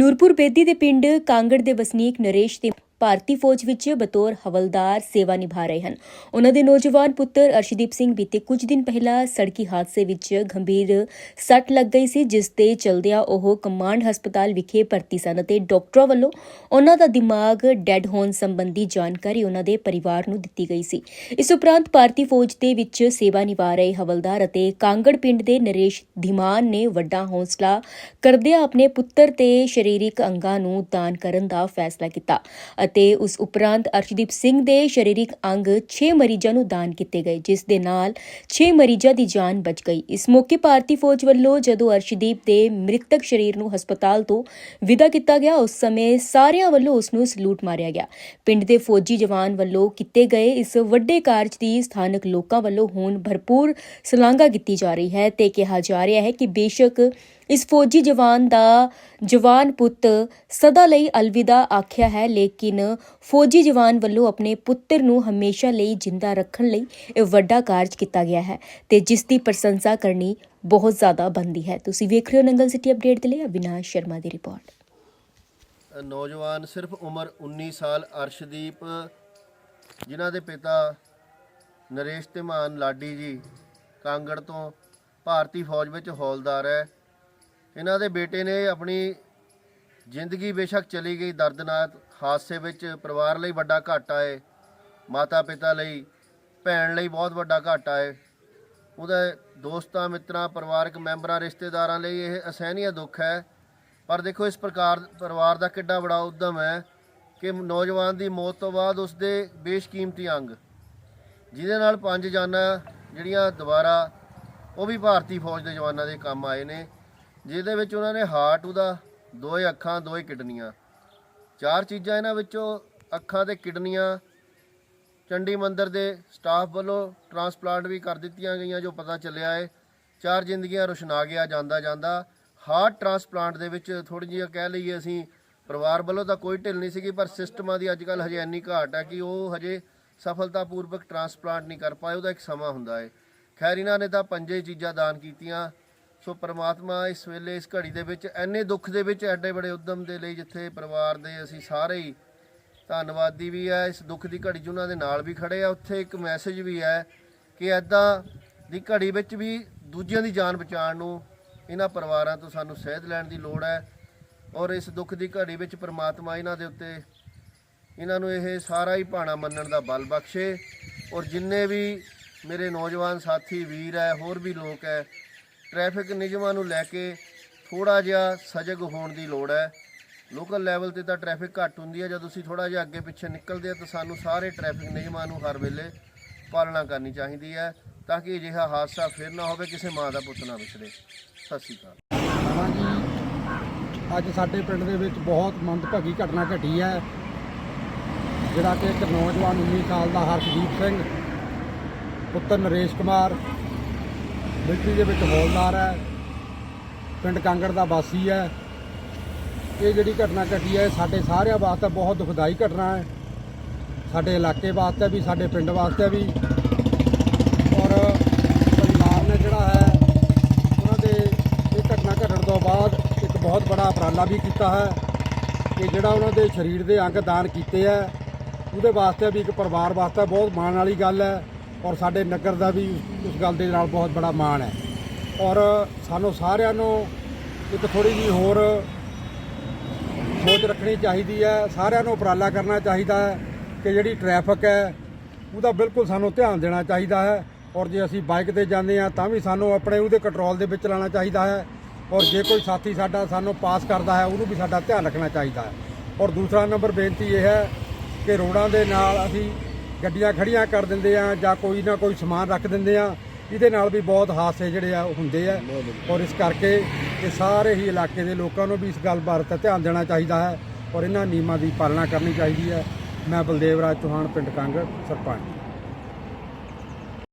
ਨੂਰਪੁਰ ਬੇਦੀ ਦੇ ਪਿੰਡ ਕਾਂਗੜ ਦੇ ਵਸਨੀਕ ਨਰੇਸ਼ ਦੇ ਭਾਰਤੀ ਫੌਜ ਵਿੱਚ ਬਤੌਰ ਹਵਲਦਾਰ ਸੇਵਾ ਨਿਭਾ ਰਹੇ ਹਨ। ਉਹਨਾਂ ਦੇ ਨੌਜਵਾਨ ਪੁੱਤਰ ਅਰਸ਼ਦੀਪ ਸਿੰਘ ਬੀਤੇ ਕੁਝ ਦਿਨ ਪਹਿਲਾਂ ਸੜਕੀ ਹਾਦਸੇ ਵਿੱਚ ਗੰਭੀਰ ਸੱਟ ਲੱਗ ਗਈ ਸੀ, ਜਿਸ ਦੇ ਚਲਦਿਆਂ ਉਹ ਕਮਾਂਡ ਹਸਪਤਾਲ ਵਿਖੇ ਭਰਤੀ ਸਨ ਅਤੇ ਡਾਕਟਰਾਂ ਵੱਲੋਂ ਉਹਨਾਂ ਦਾ ਦਿਮਾਗ ਡੈਡ ਹੋਣ ਸੰਬੰਧੀ ਜਾਣਕਾਰੀ ਉਹਨਾਂ ਦੇ ਪਰਿਵਾਰ ਨੂੰ ਦਿੱਤੀ ਗਈ ਸੀ। ਇਸ ਉਪਰੰਤ ਭਾਰਤੀ ਫੌਜ ਦੇ ਵਿੱਚ ਸੇਵਾ ਨਿਭਾ ਰਹੇ ਹਵਲਦਾਰ ਅਤੇ ਕਾਂਗੜ ਪਿੰਡ ਦੇ ਨਰੇਸ਼ ਧੀਮਾਨ ਨੇ ਵੱਡਾ ਹੌਸਲਾ ਕਰਦਿਆਂ ਆਪਣੇ ਪੁੱਤਰ ਤੇ ਸਰੀਰਕ ਅੰਗਾਂ ਨੂੰ ਦਾਨ ਕਰਨ ਦਾ ਫੈਸਲਾ ਕੀਤਾ ਅਤੇ ਉਸ ਉਪਰੰਤ ਅਰਸ਼ਦੀਪ ਸਿੰਘ ਦੇ ਸਰੀਰਕ ਅੰਗ 6 ਮਰੀਜ਼ਾਂ ਨੂੰ ਦਾਨ ਕੀਤੇ ਗਏ, ਜਿਸ ਦੇ ਨਾਲ 6 ਮਰੀਜ਼ਾਂ ਦੀ ਜਾਨ ਬਚ ਗਈ। ਇਸ ਮੌਕੇ ਭਾਰਤੀ ਫੌਜ ਵੱਲੋਂ ਜਦੋਂ ਅਰਸ਼ਦੀਪ ਦੇ ਮ੍ਰਿਤਕ ਸਰੀਰ ਨੂੰ ਹਸਪਤਾਲ ਤੋਂ ਵਿਦਾ ਕੀਤਾ ਗਿਆ, ਉਸ ਸਮੇਂ ਸਾਰਿਆਂ ਵੱਲੋਂ ਉਸ ਨੂੰ ਸਲੂਟ ਮਾਰਿਆ ਗਿਆ। ਪਿੰਡ ਦੇ ਫੌਜੀ ਜਵਾਨ ਵੱਲੋਂ ਕੀਤੇ ਗਏ ਇਸ ਵੱਡੇ ਕਾਰਜ ਦੀ ਸਥਾਨਕ ਲੋਕਾਂ ਵੱਲੋਂ ਹੁਣ ਭਰਪੂਰ ਸ਼ਲਾਘਾ ਕੀਤੀ ਜਾ ਰਹੀ ਹੈ ਤੇ ਕਿਹਾ ਜਾ ਰਿਹਾ ਹੈ ਕਿ ਬੇਸ਼ੱਕ ਇਸ ਫੌਜੀ ਜਵਾਨ ਦਾ ਜਵਾਨ ਪੁੱਤ ਸਦਾ ਲਈ ਅਲਵਿਦਾ ਆਖਿਆ ਹੈ, ਲੇਕਿਨ ਫੌਜੀ ਜਵਾਨ ਵੱਲੋਂ ਆਪਣੇ ਪੁੱਤਰ ਨੂੰ ਹਮੇਸ਼ਾ ਲਈ ਜਿੰਦਾ ਰੱਖਣ ਲਈ ਇਹ ਵੱਡਾ ਕਾਰਜ ਕੀਤਾ ਗਿਆ ਹੈ ਤੇ ਜਿਸ ਦੀ ਪ੍ਰਸ਼ੰਸਾ ਕਰਨੀ ਬਹੁਤ ਜ਼ਿਆਦਾ ਬਣਦੀ ਹੈ। ਤੁਸੀਂ ਵੇਖ ਰਹੇ ਹੋ ਨੰਗਲ ਸਿਟੀ ਅਪਡੇਟ ਦੇ ਲਈ ਅਵਿਨਾਸ਼ ਸ਼ਰਮਾ ਦੀ ਰਿਪੋਰਟ। ਨੌਜਵਾਨ ਸਿਰਫ ਉਮਰ 19 ਸਾਲ ਅਰਸ਼ਦੀਪ, ਜਿਨ੍ਹਾਂ ਦੇ ਪਿਤਾ ਨਰੇਸ਼ ਧਮਾਨ ਲਾਡੀ ਜੀ ਕਾਂਗੜ ਤੋਂ ਭਾਰਤੀ ਫੌਜ ਵਿੱਚ ਹੌਲਦਾਰ ਹੈ। ਇਹਨਾਂ ਦੇ ਬੇਟੇ ਨੇ ਆਪਣੀ ਜ਼ਿੰਦਗੀ ਬੇਸ਼ੱਕ ਚਲੀ ਗਈ ਦਰਦਨਾਕ, ਹਾਦਸੇ ਵਿੱਚ ਪਰਿਵਾਰ ਲਈ ਵੱਡਾ ਘਾਟਾ ਹੈ ਮਾਤਾ ਪਿਤਾ ਲਈ, ਭੈਣ ਲਈ ਬਹੁਤ ਵੱਡਾ ਘਾਟਾ ਹੈ ਉਹਦਾ ਦੋਸਤਾਂ, ਮਿੱਤਰਾਂ, ਪਰਿਵਾਰਕ ਮੈਂਬਰਾਂ, ਰਿਸ਼ਤੇਦਾਰਾਂ ਲਈ ਇਹ ਅਸਹਿਨੀय ਦੁੱਖ ਹੈ। ਪਰ ਦੇਖੋ ਇਸ ਪ੍ਰਕਾਰ ਪਰਿਵਾਰ ਦਾ ਕਿੱਡਾ ਬੜਾ ਉਦਮ ਹੈ ਕਿ ਨੌਜਵਾਨ ਦੀ ਮੌਤ ਤੋਂ ਬਾਅਦ ਉਸ ਦੇ ਬੇਸ਼ਕੀਮਤੀ ਅੰਗ, ਜਿਹਦੇ ਨਾਲ ਪੰਜ ਜਾਨਾਂ ਜਿਹੜੀਆਂ ਦੁਬਾਰਾ ਉਹ ਵੀ ਭਾਰਤੀ ਫੌਜ ਦੇ ਜਵਾਨਾਂ ਦੇ ਕੰਮ ਆਏ ਨੇ। ਜਿਹਦੇ ਵਿੱਚ ਉਹਨਾਂ ਨੇ ਹਾਰਟ ਉਹਦਾ ਦੋਏ ਅੱਖਾਂ, ਦੋਏ ਕਿਡਨੀਆਂ। ਚਾਰ ਚੀਜ਼ਾਂ ਇਹਨਾਂ ਵਿੱਚੋਂ ਅੱਖਾਂ ਤੇ ਕਿਡਨੀਆਂ, ਚੰਡੀ ਮੰਦਰ ਦੇ ਸਟਾਫ ਵੱਲੋਂ ਟਰਾਂਸਪਲਾਂਟ ਵੀ ਕਰ ਦਿੱਤੀਆਂ ਗਈਆਂ, ਜੋ ਪਤਾ ਚੱਲਿਆ ਹੈ ਚਾਰ ਜ਼ਿੰਦਗੀਆਂ ਰੁਸ਼ਨਾ ਗਿਆ ਜਾਂਦਾ ਜਾਂਦਾ। ਹਾਰਟ ਟਰਾਂਸਪਲਾਂਟ ਦੇ ਵਿੱਚ ਥੋੜੀ ਜਿਹੀ ਕਹਿ ਲਈਏ ਅਸੀਂ, ਪਰਿਵਾਰ ਵੱਲੋਂ ਤਾਂ ਕੋਈ ਢਿੱਲ ਨਹੀਂ ਸੀਗੀ, ਪਰ ਸਿਸਟਮਾਂ ਦੀ ਅੱਜ ਕੱਲ ਹਜੇ ਇੰਨੀ ਘਾਟ ਹੈ ਕਿ ਉਹ ਹਜੇ ਸਫਲਤਾਪੂਰਵਕ ਟਰਾਂਸਪਲਾਂਟ ਨਹੀਂ ਕਰ ਪਾਏ, ਉਹਦਾ ਇੱਕ ਸਮਾਂ ਹੁੰਦਾ ਹੈ ਖੈਰ, ਇਹਨਾਂ ਨੇ ਤਾਂ ਪੰਜੇ ਚੀਜ਼ਾਂ ਦਾਨ ਕੀਤੀਆਂ। ਸੋ ਪ੍ਰਮਾਤਮਾ ਇਸ ਵੇਲੇ ਇਸ ਘੜੀ ਦੇ ਵਿੱਚ ਐਨੇ ਦੁੱਖ ਦੇ ਵਿੱਚ ਐਡੇ ਬੜੇ ਉਦਮ ਦੇ ਲਈ ਜਿੱਥੇ ਪਰਿਵਾਰ ਦੇ ਅਸੀਂ ਸਾਰੇ ਹੀ ਧੰਨਵਾਦੀ ਵੀ ਹੈ ਇਸ ਦੁੱਖ ਦੀ ਘੜੀ 'ਚ ਉਹਨਾਂ ਦੇ ਨਾਲ ਵੀ ਖੜੇ ਆ। ਉੱਥੇ ਇੱਕ ਮੈਸੇਜ ਵੀ ਹੈ ਕਿ ਐਦਾਂ ਦੀ ਘੜੀ ਵਿੱਚ ਵੀ ਦੂਜਿਆਂ ਦੀ ਜਾਨ ਬਚਾਉਣ ਨੂੰ ਇਹਨਾਂ ਪਰਿਵਾਰਾਂ ਤੋਂ ਸਾਨੂੰ ਸਹਿਦ ਲੈਣ ਦੀ ਲੋੜ ਹੈ ਔਰ ਇਸ ਦੁੱਖ ਦੀ ਘੜੀ ਵਿੱਚ ਪ੍ਰਮਾਤਮਾ ਇਹਨਾਂ ਦੇ ਉੱਤੇ ਇਹਨਾਂ ਨੂੰ ਇਹ ਸਾਰਾ ਹੀ ਭਾਣਾ ਮੰਨਣ ਦਾ ਬਲ ਬਖਸ਼ੇ ਔਰ ਜਿੰਨੇ ਵੀ ਮੇਰੇ ਨੌਜਵਾਨ ਸਾਥੀ, ਵੀਰ ਹੈ, ਹੋਰ ਵੀ ਲੋਕ ਹੈ ਟ੍ਰੈਫਿਕ ਨਿਯਮਾਂ ਨੂੰ ਲੈ ਕੇ ਥੋੜਾ ਜਿਹਾ ਸਜਗ ਹੋਣ ਦੀ ਲੋੜ ਹੈ। ਲੋਕਲ ਲੈਵਲ ਤੇ ਤਾਂ ਟ੍ਰੈਫਿਕ ਘੱਟ ਹੁੰਦੀ ਹੈ। ਜਦ ਅਸੀਂ ਥੋੜਾ ਜਿਹਾ ਅੱਗੇ ਪਿੱਛੇ ਨਿਕਲਦੇ ਆ ਤਾਂ ਸਾਨੂੰ ਸਾਰੇ ਟ੍ਰੈਫਿਕ ਨਿਯਮਾਂ ਨੂੰ ਹਰ ਵੇਲੇ ਪਾਲਣਾ ਕਰਨੀ ਚਾਹੀਦੀ ਹੈ ਤਾਂ ਕਿ ਅਜਿਹਾ ਹਾਦਸਾ ਫਿਰ ਨਾ ਹੋਵੇ, ਕਿਸੇ ਮਾਂ ਦਾ ਪੁੱਤ ਨਾ ਵਿਛੜੇ। ਸਤਿ ਸ਼੍ਰੀ ਅਕਾਲ। ਹਾਂਜੀ। ਅੱਜ ਸਾਡੇ ਪਿੰਡ ਦੇ ਵਿੱਚ ਬਹੁਤ ਮੰਦਭਾਗੀ ਘਟਨਾ ਘਟੀ ਹੈ, ਜਿਹੜਾ ਕਿ ਇੱਕ ਨੌਜਵਾਨ 19 ਸਾਲ ਦਾ ਹਰਸ਼ਦੀਪ ਸਿੰਘ, ਪੁੱਤਰ ਨਰੇਸ਼ ਕੁਮਾਰ ਮਿਲਟਰੀ ਦੇ ਵਿੱਚ ਹੌਲਦਾਰ ਹੈ। ਪਿੰਡ ਕਾਂਗੜ ਦਾ ਵਾਸੀ ਹੈ। ਇਹ ਜਿਹੜੀ ਘਟਨਾ ਘਟੀ ਹੈ, ਇਹ ਸਾਡੇ ਸਾਰਿਆਂ ਵਾਸਤੇ ਬਹੁਤ ਦੁਖਦਾਈ ਘਟਨਾ ਹੈ। ਸਾਡੇ ਇਲਾਕੇ ਵਾਸਤੇ ਵੀ, ਸਾਡੇ ਪਿੰਡ ਵਾਸਤੇ ਵੀ। ਔਰ ਪਰਿਵਾਰ ਨੇ ਜਿਹੜਾ ਹੈ, ਉਹਨਾਂ ਦੇ ਇਹ ਘਟਨਾ ਘਟਣ ਤੋਂ ਬਾਅਦ ਇੱਕ ਬਹੁਤ ਬੜਾ ਉਪਰਾਲਾ ਵੀ ਕੀਤਾ ਹੈ ਕਿ ਜਿਹੜਾ ਉਹਨਾਂ ਦੇ ਸਰੀਰ ਦੇ ਅੰਗ ਦਾਨ ਕੀਤੇ ਹੈ, ਉਹਦੇ ਵਾਸਤੇ ਵੀ ਇੱਕ ਪਰਿਵਾਰ ਵਾਸਤੇ ਬਹੁਤ ਮਾਣ ਵਾਲੀ ਗੱਲ ਹੈ। ਔਰ ਸਾਡੇ ਨਗਰ ਦਾ ਵੀ ਉਸ ਗੱਲ ਦੇ ਨਾਲ ਬਹੁਤ ਬੜਾ ਮਾਣ ਹੈ। ਔਰ ਸਾਨੂੰ ਸਾਰਿਆਂ ਨੂੰ ਇੱਕ ਥੋੜੀ ਜਿਹੀ ਹੋਰ ਸੋਚ ਰੱਖਣੀ ਚਾਹੀਦੀ ਹੈ। ਸਾਰਿਆਂ ਨੂੰ ਉਪਰਾਲਾ ਕਰਨਾ ਚਾਹੀਦਾ ਹੈ ਕਿ ਜਿਹੜੀ ਟ੍ਰੈਫਿਕ ਹੈ, ਉਹਦਾ ਬਿਲਕੁਲ ਸਾਨੂੰ ਧਿਆਨ ਦੇਣਾ ਚਾਹੀਦਾ ਹੈ। ਔਰ ਜੇ ਅਸੀਂ ਬਾਈਕ ਤੇ ਜਾਂਦੇ ਹਾਂ, ਤਾਂ ਵੀ ਸਾਨੂੰ ਆਪਣੇ ਉਹਦੇ ਕੰਟਰੋਲ ਦੇ ਵਿੱਚ ਲਾਣਾ ਚਾਹੀਦਾ ਹੈ। ਔਰ ਜੇ ਕੋਈ ਸਾਥੀ ਸਾਡਾ ਸਾਨੂੰ ਪਾਸ ਕਰਦਾ ਹੈ, ਉਹਨੂੰ ਵੀ ਸਾਡਾ ਧਿਆਨ ਰੱਖਣਾ ਚਾਹੀਦਾ ਹੈ। ਔਰ ਦੂਸਰਾ ਨੰਬਰ ਬੇਨਤੀ ਇਹ ਹੈ ਕਿ ਰੋਡਾਂ ਦੇ ਨਾਲ ਅਸੀਂ ਗੱਡੀਆਂ ਖੜੀਆਂ ਕਰ ਦਿੰਦੇ ਆ ਜਾਂ ਕੋਈ ਨਾ ਕੋਈ ਸਮਾਨ ਰੱਖ ਦਿੰਦੇ ਆ। ਇਹਦੇ ਨਾਲ ਵੀ ਬਹੁਤ ਹਾਦਸੇ ਜਿਹੜੇ ਆ ਉਹ ਹੁੰਦੇ ਆ। ਔਰ ਇਸ ਕਰਕੇ ਇਹ ਸਾਰੇ ਹੀ ਇਲਾਕੇ ਦੇ ਲੋਕਾਂ ਨੂੰ ਵੀ ਇਸ ਗੱਲ ਬਾਰੇ ਧਿਆਨ ਦੇਣਾ ਚਾਹੀਦਾ ਹੈ। ਔਰ ਇਹਨਾਂ ਨਿਯਮਾਂ ਦੀ ਪਾਲਣਾ ਕਰਨੀ ਚਾਹੀਦੀ ਹੈ। ਮੈਂ ਬਲਦੇਵ ਰਾਜ ਚੌਹਾਨ, ਪਿੰਡ ਕੰਗ ਸਰਪੰਚ।